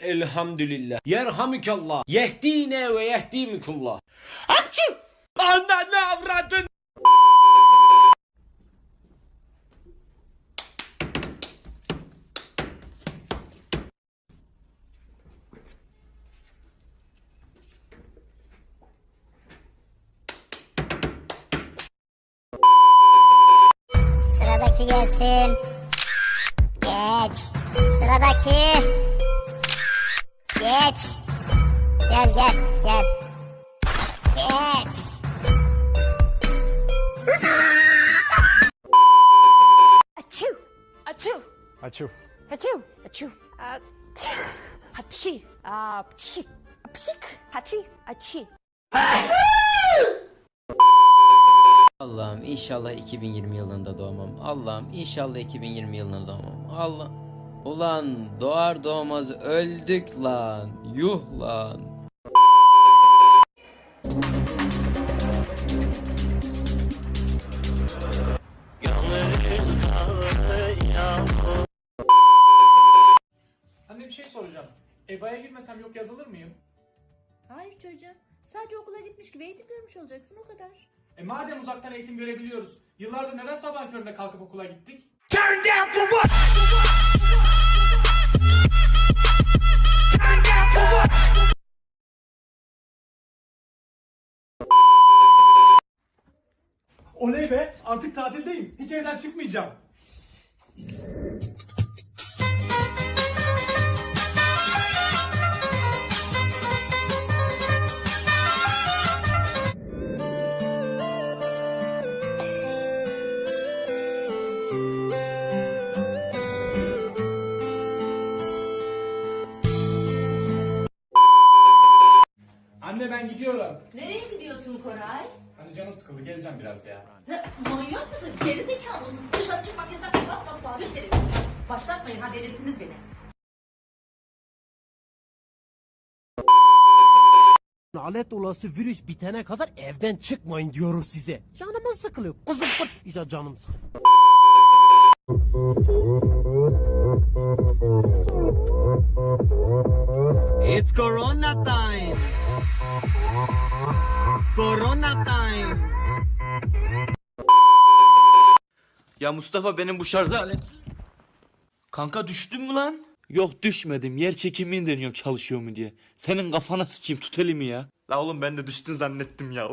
Elhamdülillah. Yerhamükallah. Yehdine ve yehdimikullah. Hapşu! Ananı avradın. Sıradaki gelsin. Geç. Sıradaki. Geç. Gel gel gel. Geç. Achoo! Açıl. Achoo! Achoo! Achoo! Hachi! Ah, pchi! Pchik! Hachi! Achi! Allah'ım inşallah 2020 yılında doğmam. Allah'ım inşallah 2020 yılında doğmam. Allah. Ulan doğar doğmaz öldük lan. Yuh lan. Anne bir şey soracağım. EBA'ya girmesem yok yazılır mıyım? Hayır çocuğum. Sadece okula gitmiş gibi eğitim görmüş olacaksın o kadar. E madem uzaktan eğitim görebiliyoruz. Yıllardır neden sabah köründe kalkıp okula gittik? Oley be artık tatildeyim. Hiç evden çıkmayacağım. Gidiyorum. Nereye gidiyorsun Koray? Hani canım sıkıldı gezeceğim biraz ya. Sen manyak mısın? Geri zekalı mısın? Dışarı çıkmak yasak. Bas bas bağırıyor seni. Başlatmayın ha delirttiniz beni. Lanet olası virüs bitene kadar evden çıkmayın diyoruz size. Canımız sıkılıyor. Kızım fırt iyice canım sıkılıyor. It's Corona time. Time. Ya Mustafa benim bu şarj alet. Kanka düştün mü lan? Yok düşmedim. Yer çekimini deniyorum çalışıyor mu diye. Senin kafana sıçayım tut elimi ya. La oğlum ben de düştün zannettim ya.